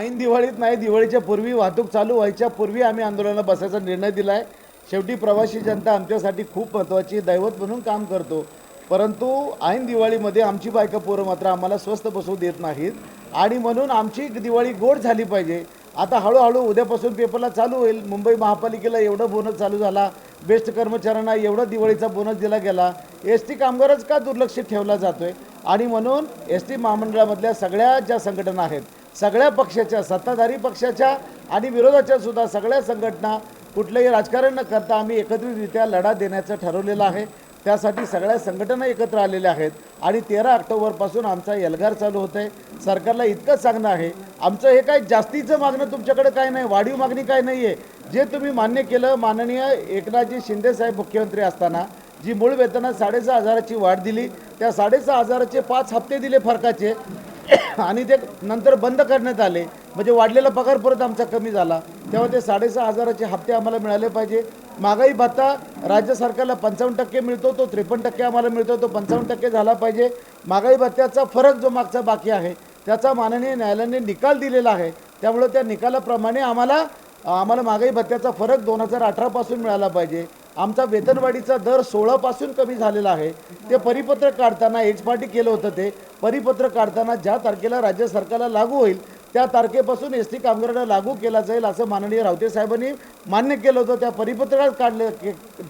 ऐन दिवाळीत नाही दिवाळीच्या पूर्वी वाहतूक चालू व्हायच्या पूर्वी आम्ही आंदोलनाला बसायचा निर्णय दिला आहे शेवटी प्रवासी जनता आमच्यासाठी खूप महत्त्वाची दैवत म्हणून काम करतो. परंतु ऐन दिवाळीमध्ये आमची बायका पोरं मात्र आम्हाला स्वस्त बसवू देत नाहीत. आणि म्हणून आमची दिवाळी गोड झाली पाहिजे. आता हळूहळू उद्यापासून पेपरला चालू होईल. मुंबई महापालिकेला एवढं बोनस चालू झाला. बेस्ट कर्मचाऱ्यांना एवढा दिवाळीचा बोनस दिला गेला. एस टी कामगारच का दुर्लक्षित ठेवला जातोय? आणि म्हणून एस टी महामंडळामधल्या सगळ्या ज्या संघटना आहेत सगळ्या पक्षाच्या सत्ताधारी पक्षाच्या आणि विरोधाच्या सुद्धा सगळ्या संघटना कुठलंही राजकारण न करता आम्ही एकत्रितरित्या लढा देण्याचं ठरवलेलं आहे. त्यासाठी सगळ्या संघटना एकत्र आलेल्या आहेत आणि तेरा ऑक्टोबरपासून आमचा एल्गार चालू होत आहे सरकारला इतकंच सांगणं आहे. आमचं हे काय जास्तीचं मागणं तुमच्याकडे काय नाही वाढीव मागणी काय नाही आहे जे तुम्ही मान्य केलं माननीय एकनाथजी शिंदेसाहेब मुख्यमंत्री असताना जी मूळ वेतनात साडेसहा हजाराची वाढ दिली त्या साडेसहा हजाराचे पाच हप्ते दिले फरकाचे. आणि ते नंतर बंद करण्यात आले. म्हणजे वाढलेला पगार परत आमचा कमी झाला. तेव्हा ते साडेसहा हजाराचे हप्ते आम्हाला मिळाले पाहिजे. महागाई भत्ता राज्य सरकारला पंचावन्न टक्के मिळतो तो त्रेपन्न टक्के आम्हाला मिळतो तो पंचावन्न टक्के झाला पाहिजे. महागाई भत्त्याचा फरक जो मागचा बाकी आहे त्याचा माननीय न्यायालयाने निकाल दिलेला आहे. त्यामुळे त्या निकालाप्रमाणे आम्हाला आम्हाला महागाई भत्त्याचा फरक दोन हजार अठरापासून मिळाला पाहिजे. आमचा वेतनवाढीचा दर सोळापासून कमी झालेला आहे. ते परिपत्रक काढताना एक्स पार्टी केलं होतं ते. परिपत्रक काढताना ज्या तारखेला राज्य सरकारला लागू होईल त्या तारखेपासून एस टी कामगारांना लागू केला जाईल असं माननीय रावते साहेबांनी मान्य केलं होतं. त्या परिपत्रकात काढलं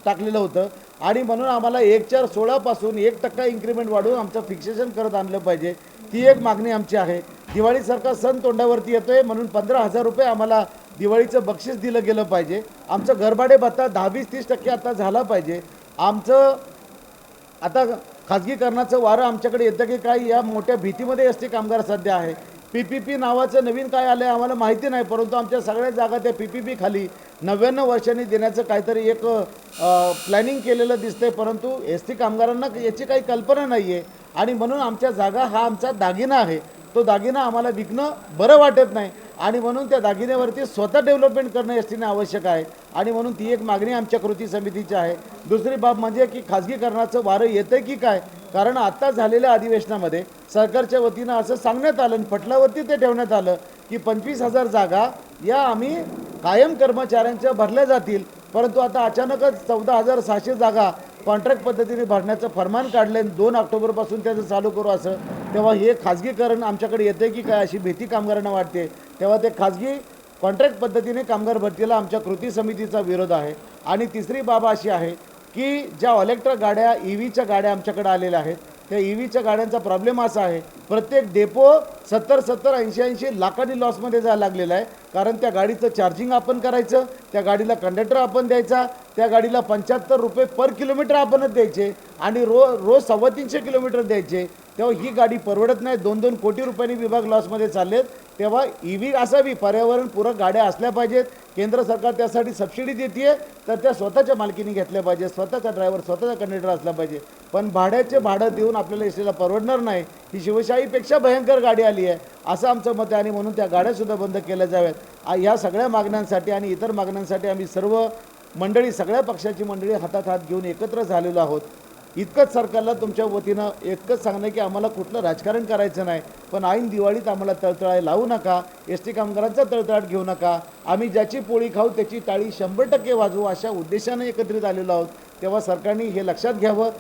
टाकलेलं होतं. आणि म्हणून आम्हाला एक चार सोळापासून एक टक्का इन्क्रीमेंट वाढवून आमचं फिक्सेशन करत आणलं पाहिजे. ती एक मागणी आमची आहे. दिवाळीसारखा सण तोंडावरती येतोय म्हणून पंधरा हजार रुपये आम्हाला दिवाळीचं बक्षीस दिलं गेलं पाहिजे. आमचं घरभाडे भत्ता दहा वीस तीस टक्के आता झाला पाहिजे. आमचं आता खाजगीकरणाचं वारं आमच्याकडे येतं की काय या मोठ्या भीतीमध्ये एस टी कामगार सध्या आहे. पी पी पी नावाचं नवीन काय आलं आहे आम्हाला माहिती नाही परंतु आमच्या सगळ्या जागा त्या पी पी पी खाली नव्याण्णव वर्षांनी देण्याचं काहीतरी एक प्लॅनिंग केलेलं दिसतंय परंतु एस टी कामगारांना याची काही कल्पना नाही आहे आणि म्हणून आमच्या जागा हा आमचा दागिना आहे. तो दागिना आम्हाला विकणं बरं वाटत नाही. आणि म्हणून त्या दागिन्यावरती स्वतः डेव्हलपमेंट करणं एस टीने आवश्यक आहे. आणि म्हणून ती एक मागणी आमच्या कृती समितीची आहे. दुसरी बाब म्हणजे की खाजगीकरणाचं वारं येतं की काय? कारण आत्ता झालेल्या अधिवेशनामध्ये सरकारच्या वतीनं असं सांगण्यात आलं आणि पटलावरती ते ठेवण्यात आलं की पंचवीस हजार जागा या आम्ही कायम कर्मचाऱ्यांच्या भरल्या जातील. परंतु आता अचानकच चौदा हजार सहाशे जागा कॉन्ट्रॅक्ट पद्धतीने भरण्याचं फरमान काढलं दोन ऑक्टोबरपासून त्याचं चालू करू असं. तेव्हा हे खाजगीकरण आमच्याकडे येते की काय अशी भीती कामगारांना वाटते? तेव्हा ते खाजगी कॉन्ट्रॅक्ट पद्धतीने कामगार भरतीला आमच्या कृती समितीचा विरोध आहे. आणि तिसरी बाब अशी आहे की ज्या ऑलेक्ट्रा गाड्या ई व्हीच्या गाड्या आमच्याकडे आलेल्या आहेत त्या ई व्हीच्या गाड्यांचा प्रॉब्लेम असा आहे. प्रत्येक डेपो सत्तर सत्तर ऐंशी ऐंशी लाखांनी लॉसमध्ये जायला लागलेला आहे. कारण त्या गाडीचं चार्जिंग आपण करायचं त्या गाडीला कंडक्टर आपण द्यायचा त्या गाडीला पंच्याहत्तर रुपये पर किलोमीटर आपणच द्यायचे आणि रो रोज सव्वा तीनशे किलोमीटर द्यायचे. तेव्हा ही गाडी परवडत नाही. दोन दोन कोटी रुपयांनी विभाग लॉसमध्ये चाललेत. तेव्हा ई व्ही असावी पर्यावरणपूरक गाड्या असल्या पाहिजेत. केंद्र सरकार त्यासाठी सबसिडी देते तर त्या स्वतःच्या मालकीने घेतल्या पाहिजे स्वतःचा ड्रायव्हर स्वतःचा कंडक्टर असला पाहिजे. पण भाड्याचे भाडं देऊन आपल्याला एसटीला परवडणार नाही. ही शिवशाहीपेक्षा भयंकर गाडी आली आहे. असं आमचं मत आहे आणि म्हणून त्या गाड्यासुद्धा बंद केल्या जाव्यात. ह्या सगळ्या मागण्यांसाठी आणि इतर मागण्यांसाठी आम्ही सर्व मंडळी सगळ्या पक्षाची मंडळी हातात हात घेऊन एकत्र झालेलो आहोत. इतकंच सरकारला तुमच्या वतीनं इतकंच सांगणं की आम्हाला कुठलं राजकारण करायचं नाही पण ऐन दिवाळीत आम्हाला तळतळाय लावू नका एस टी कामगारांचा तळतळाट घेऊ नका आम्ही ज्याची पोळी खाऊ त्याची टाळी शंभर टक्के वाजवू अशा उद्देशानं एकत्रित आलेलो आहोत. तेव्हा सरकारने हे लक्षात घ्यावं.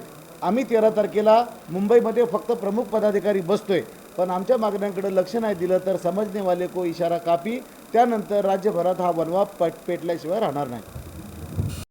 आम्ही तेरा तारखेला मुंबईमध्ये फक्त प्रमुख पदाधिकारी बसतोय पण आमच्या मागण्यांकडे लक्ष नाही दिलं तर समजनेवाले को इशारा कापी त्यानंतर राज्यभरात हा वनवा पट पेटल्याशिवाय राहणार नाही.